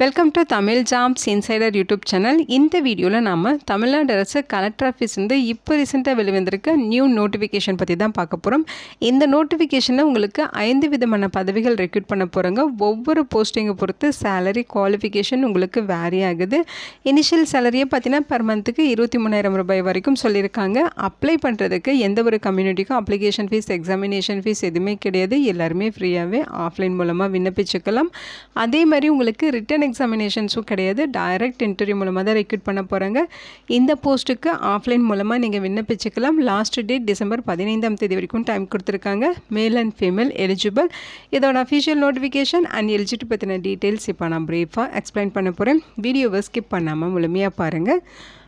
Welcome to Tamil jams insider YouTube channel இந்த வீடியோவில் நம்ம தமிழ்நாடு அரசு கலெக்டர் ஆஃபீஸ்லேருந்து இப்போ ரீசெண்டாக வெளிவந்திருக்க நியூ நோட்டிஃபிகேஷன் பற்றி தான் பார்க்க போகிறோம் இந்த நோட்டிஃபிகேஷனில் உங்களுக்கு ஐந்து விதமான பதவிகள் ரெக்ரூட் பண்ண போகிறாங்க ஒவ்வொரு போஸ்டிங்கை பொறுத்து சேலரி குவாலிஃபிகேஷன் உங்களுக்கு வேரி ஆகுது. இனிஷியல் சேலரியை பார்த்தீங்கன்னா பர் மந்த்துக்கு இருபத்தி மூணாயிரம் ரூபாய் வரைக்கும் சொல்லியிருக்காங்க. அப்ளை பண்ணுறதுக்கு எந்த ஒரு கம்யூனிட்டிக்கும் அப்ளிகேஷன் ஃபீஸ் எக்ஸாமினேஷன் ஃபீஸ் எதுவுமே கிடையாது. எல்லாருமே ஃப்ரீயாகவே ஆஃப்லைன் மூலமாக விண்ணப்பிச்சுக்கலாம். அதே மாதிரி உங்களுக்கு ரிட்டன் எக்ஸாமினேஷன்ஸும் கிடையாது. டைரக்ட் இன்டர்வியூ மூலமாக தான் ரெக்ரூட் பண்ண போகிறாங்க இந்த போஸ்ட்டுக்கு ஆஃப்லைன் மூலமாக நீங்கள் விண்ணப்பிச்சுக்கலாம். லாஸ்ட் டேட் டிசம்பர் பதினைந்தாம் தேதி வரைக்கும் டைம் கொடுத்துருக்காங்க. மேல் அண்ட் ஃபீமேல் எலிஜிபிள் இதோட அஃபிஷியல் நோட்டிஃபிகேஷன் அண்ட் எலிஜிட்டு பற்றின டீட்டெயில்ஸ் இப்போ நான் ப்ரீஃபாக எக்ஸ்பிளைன் பண்ண போகிறேன் வீடியோவை ஸ்கிப் பண்ணாமல் முழுமையாக பாருங்கள்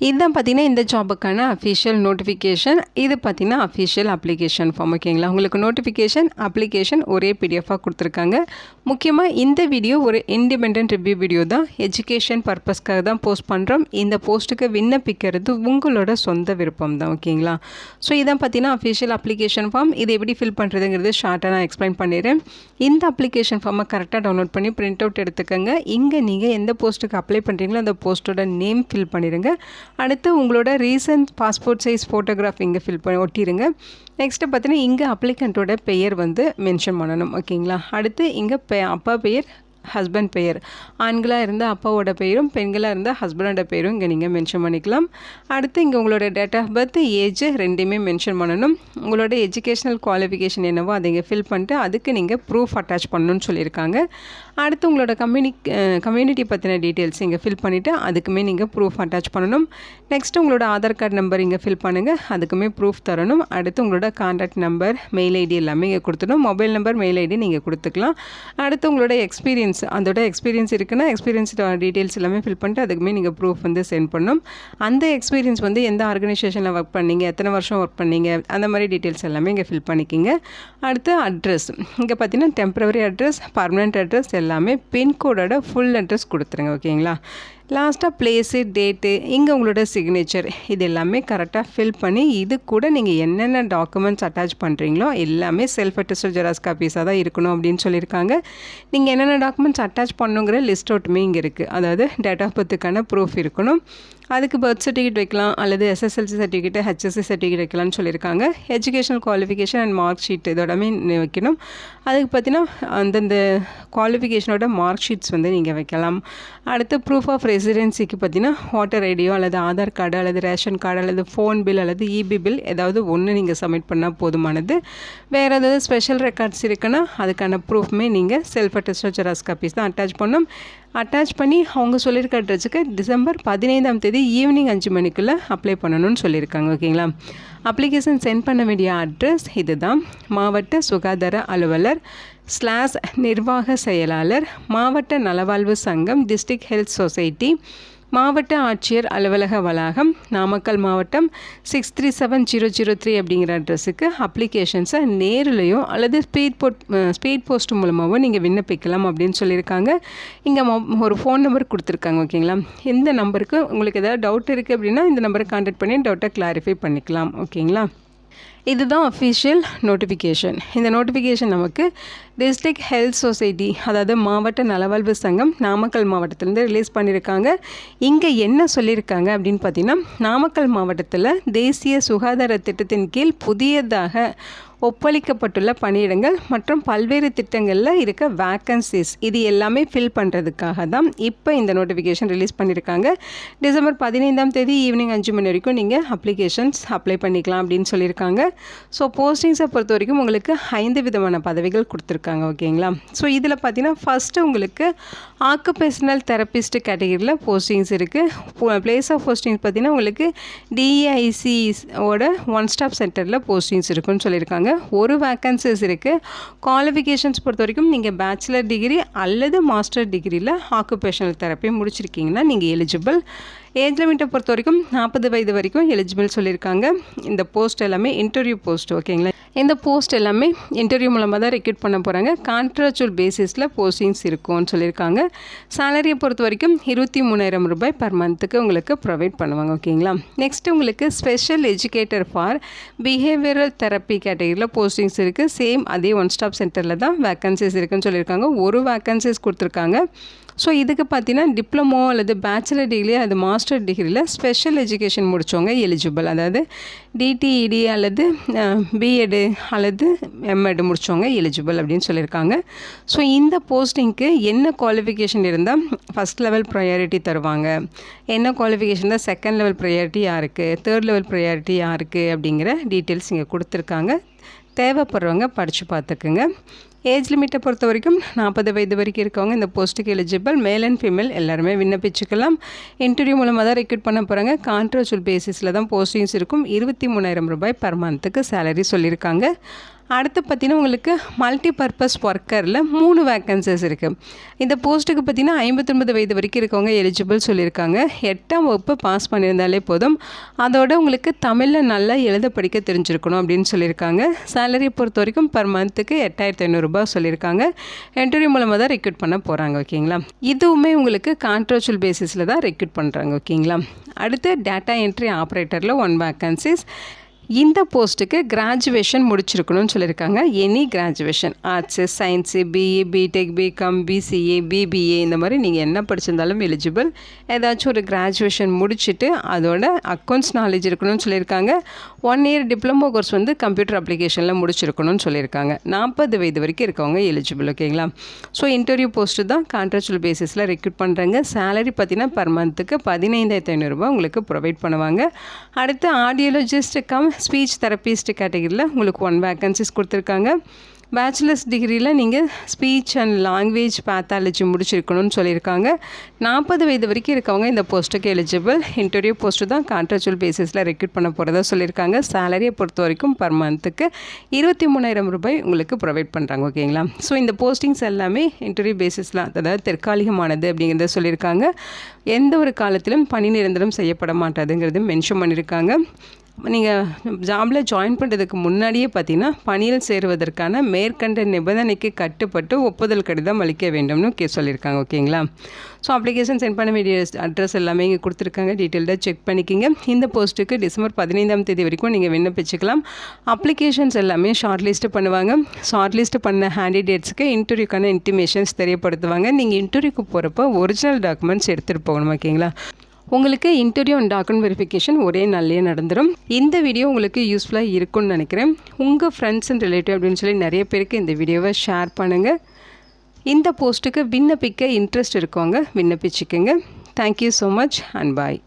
இதுதான் பார்த்தீங்கன்னா இந்த ஜாபுக்கான அஃபிஷியல் நோட்டிஃபிகேஷன் இது பார்த்தீங்கன்னா அஃபிஷியல் அப்ளிகேஷன் ஃபார்ம் ஓகேங்களா உங்களுக்கு நோட்டிஃபிகேஷன் அப்ளிகேஷன் ஒரே பிடிஎஃபாக கொடுத்துருக்காங்க. முக்கியமாக இந்த வீடியோ ஒரு இண்டிபெண்ட் ரிவ்யூ வீடியோ தான். எஜுகேஷன் பர்பஸ்க்காக தான் போஸ்ட் பண்ணுறோம் இந்த போஸ்ட்டுக்கு விண்ணப்பிக்கிறது உங்களோட சொந்த விருப்பம் தான் ஓகேங்களா ஸோ இதான் பார்த்தீங்கன்னா அஃபிஷியல் அப்ளிகேஷன் ஃபார்ம் இது எப்படி ஃபில் பண்ணுறதுங்கிறது ஷார்ட்டாக நான் எக்ஸ்பிளைன் பண்ணிடுறேன். இந்த அப்ளிகேஷன் ஃபார்மை கரெக்டாக டவுன்லோட் பண்ணி பிரிண்ட் அவுட் எடுத்துக்கோங்க. இங்கே நீங்கள் எந்த போஸ்ட்டுக்கு அப்ளை பண்ணுறீங்களோ அந்த போஸ்ட்டோட நேம் ஃபில் பண்ணிடுங்க. அடுத்து உங்களோட ரீசன்ட் பாஸ்போர்ட் சைஸ் ஃபோட்டோகிராஃப் இங்கே ஃபில் பண்ணி ஒட்டிடுங்க நெக்ஸ்ட்டு பார்த்தீங்கன்னா இங்கே அப்ளிகண்ட்டோட பெயர் வந்து மென்ஷன் பண்ணணும் ஓகேங்களா அடுத்து இங்கே பெ அப்பா பெயர் ஹஸ்பண்ட் பெயர். ஆண்களாக இருந்தால் அப்பாவோட பெயரும் பெண்களாக இருந்தால் ஹஸ்பண்டோட பெயரும் இங்கே நீங்கள் மென்ஷன் பண்ணிக்கலாம். அடுத்து இங்கே உங்களோட டேட் ஆஃப் பர்த் ஏஜ் ரெண்டுமே மென்ஷன் பண்ணணும். உங்களோட எஜுகேஷ்னல் குவாலிஃபிகேஷன் என்னவோ அதை இங்கே ஃபில் பண்ணிட்டு அதுக்கு நீங்கள் ப்ரூஃப் அட்டாச் பண்ணணும்னு சொல்லியிருக்காங்க. அடுத்து உங்களோட கம்யூனி கம்யூனிட்டி பற்றின டீட்டெயில்ஸ் இங்கே ஃபில் பண்ணிவிட்டு அதுக்குமே நீங்கள் ப்ரூஃப் அட்டாச் பண்ணணும். நெக்ஸ்ட் உங்களோட ஆதார் கார்டு நம்பர் இங்கே ஃபில் பண்ணுங்கள் அதுக்குமே ப்ரூஃப் தரணும். அடுத்து உங்களோட கான்டாக்ட் நம்பர் மெயில் ஐடி எல்லாமே இங்கே கொடுத்துடணும். மொபைல் நம்பர் மெயில் ஐடி நீங்கள் கொடுத்துக்கலாம். அடுத்து உங்களோட எக்ஸ்பீரியன்ஸ் அதோட எக்ஸ்பீரியன்ஸ் இருக்குன்னா எக்ஸ்பீரியன்ஸ் டீட்டெயில்ஸ் எல்லாமே ஃபில் பண்ணிட்டு அதுக்குமே நீங்கள் ப்ரூஃப் வந்து சென்ட் பண்ணணும் அந்த எக்ஸ்பீரியன்ஸ் வந்து எந்த ஆர்கனைசேஷனில் ஒர்க் பண்ணீங்க எத்தனை வருஷம் ஒர்க் பண்ணீங்க அந்த மாதிரி டீட்டெயில்ஸ் எல்லாமே இங்கே ஃபில் பண்ணிக்கிங்க. அடுத்து அட்ரஸ் இங்கே பார்த்தீங்கன்னா டெம்பரவரி அட்ரஸ் பர்மனெண்ட் அட்ரஸ் எல்லாமே பின்கோடோட ஃபுல் அட்ரஸ் கொடுத்துருங்க ஓகேங்களா லாஸ்ட்டாக பிளேஸு டேட்டு இங்கே உங்களோட சிக்னேச்சர் இது எல்லாமே கரெக்டாக ஃபில் பண்ணி இது கூட நீங்கள் என்னென்ன டாக்குமெண்ட்ஸ் அட்டாச் பண்ணுறீங்களோ எல்லாமே செல்ஃப் அட்டஸ்டட் ஜெராக்ஸ் காப்பீஸாக தான் இருக்கணும் அப்படின்னு சொல்லியிருக்காங்க. நீங்கள் என்னென்ன டாக்குமெண்ட்ஸ் அட்டாச் பண்ணுங்கிற லிஸ்ட் அவுட்டுமே இங்கே இருக்குது அதாவது டேட் ஆஃப் பர்த்துக்கான ப்ரூஃப் இருக்கணும். அதுக்கு பர்த் சர்டிஃபிகேட் வைக்கலாம் அல்லது எஸ்எஸ்எல்சி சர்டிஃபிகேட் ஹெச்எஸ்சி சர்டிஃபிகேட் வைக்கலாம்னு சொல்லியிருக்காங்க. Educational qualification and mark sheet இதோடமே வைக்கணும். அதுக்கு பார்த்தீங்கன்னா அந்தந்த குவாலிஃபிகேஷனோட மார்க் ஷீட்ஸ் வந்து நீங்கள் வைக்கலாம். அடுத்து ப்ரூஃப் ஆஃப் ரெசிடென்சிக்கு பார்த்தீங்கன்னா வாட்டர் ஐடியோ அல்லது ஆதார் கார்டு அல்லது ரேஷன் கார்டு அல்லது ஃபோன் பில் அல்லது இபி பில் ஏதாவது ஒன்று நீங்கள் சப்மிட் பண்ணால் போதுமானது. வேறு ஏதாவது ஸ்பெஷல் ரெக்கார்ட்ஸ் இருக்குன்னா அதுக்கான ப்ரூஃப்மே நீங்கள் செல்ஃப் அட்டஸ்டட் ஜெராக்ஸ் காப்பீஸ் தான் அட்டாச் பண்ணணும் அட்டாச் பண்ணி அவங்க சொல்லியிருக்க அட்ரஸுக்கு டிசம்பர் பதினைந்தாம் தேதி ஈவினிங் அஞ்சு மணிக்குள்ளே அப்ளை பண்ணணும்னு சொல்லியிருக்காங்க ஓகேங்களா? அப்ளிகேஷன் சென்ட் பண்ண வேண்டிய அட்ரஸ் இதுதான். மாவட்ட சுகாதார அலுவலர் ஸ்லாஸ் நிர்வாக செயலாளர் மாவட்ட நலவாழ்வு சங்கம் டிஸ்ட்ரிக்ட் ஹெல்த் சொசைட்டி மாவட்ட ஆட்சியர் அலுவலக வளாகம் நாமக்கல் மாவட்டம் six three seven zero zero three அப்படிங்கிற அட்ரஸுக்கு அப்ளிகேஷன்ஸை நேரிலையோ அல்லது ஸ்பீட் போட் ஸ்பீட் போஸ்ட் மூலமாகவோ நீங்கள் விண்ணப்பிக்கலாம் அப்படின்னு சொல்லியிருக்காங்க. இங்கே மொ ஒரு ஃபோன் நம்பர் கொடுத்துருக்காங்க ஓகேங்களா இந்த நம்பருக்கு உங்களுக்கு ஏதாவது டவுட் இருக்குது அப்படின்னா இந்த நம்பரை கான்டாக்ட் பண்ணி டவுட்டை கிளாரிஃபை பண்ணிக்கலாம் ஓகேங்களா இதுதான் அஃபிஷியல் நோட்டிஃபிகேஷன் இந்த நோட்டிஃபிகேஷன் நமக்கு டிஸ்ட்ரிக்ட் ஹெல்த் சொசைட்டி அதாவது மாவட்ட நலவாழ்வு சங்கம் நாமக்கல் மாவட்டத்திலேருந்து ரிலீஸ் பண்ணியிருக்காங்க. இங்கே என்ன சொல்லியிருக்காங்க அப்படின்னு பார்த்தீங்கன்னா நாமக்கல் மாவட்டத்தில் தேசிய சுகாதார திட்டத்தின் கீழ் புதியதாக ஒப்பளிக்கப்பட்டுள்ள பணியிடங்கள் மற்றும் பல்வேறு திட்டங்களில் இருக்க வேக்கன்சிஸ் இது எல்லாமே ஃபில் பண்ணுறதுக்காக தான் இப்போ இந்த நோட்டிஃபிகேஷன் ரிலீஸ் பண்ணியிருக்காங்க டிசம்பர் பதினைந்தாம் தேதி ஈவினிங் அஞ்சு மணி வரைக்கும் நீங்கள் அப்ளிகேஷன்ஸ் அப்ளை பண்ணிக்கலாம் அப்படின்னு சொல்லியிருக்காங்க. ஸோ போஸ்டிங்ஸை பொறுத்த வரைக்கும் உங்களுக்கு ஐந்து விதமான பதவிகள் கொடுத்துருக்காங்க ஓகேங்களா? ஸோ இதில் பார்த்தீங்கன்னா ஃபஸ்ட்டு உங்களுக்கு ஆக்குபேஷனல் தெரப்பிஸ்ட் கேட்டகரியில் போஸ்டிங்ஸ் இருக்குது பிளேஸ் ஆஃப் போஸ்டிங்ஸ் பார்த்தீங்கன்னா உங்களுக்கு டிஐசிஓட ஒன் ஸ்டாப் சென்டரில் போஸ்டிங்ஸ் இருக்குன்னு சொல்லியிருக்காங்க. ஒரு வேக்கன்சிஸ் இருக்குது குவாலிஃபிகேஷன்ஸ் பொறுத்த வரைக்கும் நீங்கள் பேச்சுலர் டிகிரி அல்லது மாஸ்டர் டிகிரியில் ஆக்குபேஷனல் தெரப்பி முடிச்சிருக்கீங்கன்னா நீங்கள் எலிஜிபிள் ஏஜ் லிமிட்டை பொறுத்த வரைக்கும் நாற்பது வயது வரைக்கும் எலிஜிபிள் சொல்லியிருக்காங்க. இந்த போஸ்ட் எல்லாமே இன்டர்வியூ போஸ்ட் ஓகேங்களா இந்த போஸ்ட் எல்லாமே இன்டர்வியூ மூலமாக தான் ரெக்ரூட் பண்ண போகிறாங்க கான்ட்ராக்சுவல் பேசிஸில் போஸ்டிங்ஸ் இருக்கும்னு சொல்லியிருக்காங்க. சேலரியை பொறுத்த வரைக்கும் இருபத்தி மூணாயிரம் ரூபாய் பர் மந்த்துக்கு உங்களுக்கு ப்ரொவைட் பண்ணுவாங்க ஓகேங்களா நெக்ஸ்ட் உங்களுக்கு special educator for behavioural therapy கேட்டகரியில் போஸ்டிங்ஸ் இருக்குது சேம் அதே ஒன் ஸ்டாப் சென்டரில் தான் வேக்கன்சிஸ் இருக்குன்னு சொல்லியிருக்காங்க. ஒரு வேக்கன்சிஸ் கொடுத்துருக்காங்க. ஸோ இதுக்கு பார்த்தீங்கன்னா டிப்ளமோ அல்லது பேச்சுலர் டிகிரி அது மாஸ்டர் டிகிரியில் ஸ்பெஷல் எஜுகேஷன் முடித்தவங்க எலிஜிபிள் அதாவது டிடிஇடி அல்லது பிஎடு அல்லது எம்எட் முடித்தவங்க எலிஜிபிள் அப்படின்னு சொல்லியிருக்காங்க. ஸோ இந்த போஸ்டிங்க்கு என்ன குவாலிஃபிகேஷன் இருந்தால் ஃபஸ்ட் லெவல் ப்ரையாரிட்டி தருவாங்க. என்ன குவாலிஃபிகேஷன் தான் செகண்ட் லெவல் ப்ரையாரிட்டி யாருக்கு தேர்ட் லெவல் ப்ரையாரிட்டி யாருக்கு அப்படிங்கிற டீட்டெயில்ஸ் இங்கே கொடுத்துருக்காங்க. தேவைப்படுறவங்க படித்து பார்த்துக்குங்க. ஏஜ் லிமிட்டை பொறுத்த வரைக்கும் நாற்பது வயது வரைக்கும் இருக்கவங்க இந்த போஸ்ட்டுக்கு எலிஜிபிள் மேல் அண்ட் ஃபீமேல் எல்லாருமே விண்ணப்பிச்சுக்கலாம். இன்டர்வியூ மூலமாக தான் ரெக்ரூட் பண்ண போகிறாங்க கான்ட்ராக்சுவல் பேசிஸில் தான் போஸ்டிங்ஸ் இருக்கும். இருபத்தி மூணாயிரம் ரூபாய் பர் மந்த்துக்கு சேலரி சொல்லியிருக்காங்க. அடுத்து பார்த்தீங்கன்னா உங்களுக்கு மல்டி பர்பஸ் ஒர்க்கரில் மூணு வேக்கன்சிஸ் இருக்குது இந்த போஸ்ட்டுக்கு பார்த்தீங்கன்னா ஐம்பத்தொன்பது வயது வரைக்கும் இருக்கவங்க எலிஜிபிள் சொல்லியிருக்காங்க. எட்டாம் வகுப்பு பாஸ் பண்ணியிருந்தாலே போதும். அதோட உங்களுக்கு தமிழில் நல்லா எழுத படிக்க தெரிஞ்சிருக்கணும் அப்படின்னு சொல்லியிருக்காங்க. சேலரியை பொறுத்த வரைக்கும் பர் மந்த்துக்கு எட்டாயிரத்தி ஐநூறுரூபா சொல்லியிருக்காங்க. இன்டர்வியூ மூலமாக தான் ரெக்ரூட் பண்ண போகிறாங்க ஓகேங்களா? இதுவுமே உங்களுக்கு கான்ட்ராக்சுவல் பேசிஸில் தான் ரெக்ரூட் பண்ணுறாங்க ஓகேங்களா? அடுத்து டேட்டா என்ட்ரி ஆப்ரேட்டரில் ஒன் வேக்கன்சிஸ் இந்த போஸ்ட்டுக்கு கிராஜுவேஷன் முடிச்சிருக்கணும்னு சொல்லியிருக்காங்க. Any graduation arts science BE BTech BCom BCA BBA இந்த மாதிரி நீங்கள் என்ன படிச்சிருந்தாலும் எலிஜிபிள் ஏதாச்சும் ஒரு கிராஜுவேஷன் முடிச்சுட்டு அதோட அக்கௌண்ட்ஸ் நாலேஜ் இருக்கணும்னு சொல்லியிருக்காங்க. ஒன் இயர் டிப்ளமோ கோர்ஸ் வந்து கம்ப்யூட்டர் அப்ளிகேஷனில் முடிச்சிருக்கணும்னு சொல்லியிருக்காங்க. நாற்பது வயது வரைக்கும் இருக்கவங்க எலிஜிபிள் ஓகேங்களா ஸோ இன்டர்வியூ போஸ்ட்டு தான் கான்ட்ராக்சுவல் பேசிஸில் ரெக்ரூட் பண்ணுறாங்க சேலரி பார்த்தீங்கன்னா பர் மந்த்துக்கு பதினைந்தாயிரத்து ஐநூறுரூபா உங்களுக்கு ப்ரொவைட் பண்ணுவாங்க. அடுத்து ஆடியோலஜிஸ்ட் கம் ஸ்பீச் தெரப்பிஸ்ட் கேட்டகரியில் உங்களுக்கு ஒன் வேக்கன்சிஸ் கொடுத்துருக்காங்க. பேச்சுலர்ஸ் டிகிரியில் நீங்கள் ஸ்பீச் அண்ட் லாங்குவேஜ் பேத்தாலஜி முடிச்சிருக்கணும்னு சொல்லியிருக்காங்க. நாற்பது வயது வரைக்கும் இருக்கவங்க இந்த போஸ்ட்டுக்கு எலிஜிபிள் இன்டர்வியூ போஸ்ட்டு தான் கான்ட்ராக்சுவல் பேசிஸில் ரெக்ரூட் பண்ண போகிறதா சொல்லியிருக்காங்க. சேலரியை பொறுத்த வரைக்கும் பர் மந்த்துக்கு இருபத்தி மூணாயிரம் ரூபாய் உங்களுக்கு ப்ரொவைட் பண்ணுறாங்க ஓகேங்களா ஸோ இந்த போஸ்டிங்ஸ் எல்லாமே இன்டர்வியூ பேசிஸில் அதாவது தற்காலிகமானது அப்படிங்கிறத சொல்லியிருக்காங்க. எந்த ஒரு காலத்திலும் பணி நிரந்தரம் செய்யப்பட மாட்டாதுங்கிறது மென்ஷன் பண்ணியிருக்காங்க. நீங்கள் ஜாபில் ஜாயின் பண்ணுறதுக்கு முன்னாடியே பார்த்தீங்கன்னா பணியில் சேருவதற்கான மேற்கண்ட நிபந்தனைக்கு கட்டுப்பட்டு ஒப்புதல் கடிதம் அளிக்க வேண்டும்னு கே சொல்லியிருக்காங்க ஓகேங்களா? ஸோ அப்ளிகேஷன் சென்ட் பண்ண வேண்டிய அட்ரஸ் எல்லாமே இங்கே கொடுத்துருக்காங்க. டீட்டெயில்டாக செக் பண்ணிக்கிங்க. இந்த போஸ்ட்டுக்கு டிசம்பர் பதினைந்தாம் தேதி வரைக்கும் நீங்கள் விண்ணப்பிச்சுக்கலாம். அப்ளிகேஷன்ஸ் எல்லாமே ஷார்ட் லிஸ்ட்டு பண்ணுவாங்க. ஷார்ட் லிஸ்ட் பண்ண ஹேண்டிடேட்ஸுக்கு இன்டர்வியூக்கான இன்டிமேஷன்ஸ் தெரியப்படுத்துவாங்க. நீங்கள் இன்டர்வியூக்கு போகிறப்போ ஒரிஜினல் டாக்குமெண்ட்ஸ் எடுத்துகிட்டு போகணும் ஓகேங்களா? உங்களுக்கு இன்டர்வியூ அண்ட் டாக்குமெண்ட் வெரிஃபிகேஷன் ஒரே நாள்லேயே நடந்துடும் இந்த வீடியோ உங்களுக்கு யூஸ்ஃபுல்லாக இருக்கும்னு நினைக்கிறேன். உங்கள் ஃப்ரெண்ட்ஸ் அண்ட் ரிலேட்டிவ் அப்படின்னு சொல்லி நிறைய பேருக்கு இந்த வீடியோவை ஷேர் பண்ணுங்கள் இந்த போஸ்ட்டுக்கு விண்ணப்பிக்க இன்ட்ரெஸ்ட் இருக்கவங்க விண்ணப்பிச்சுக்கோங்க. Thank you so much and bye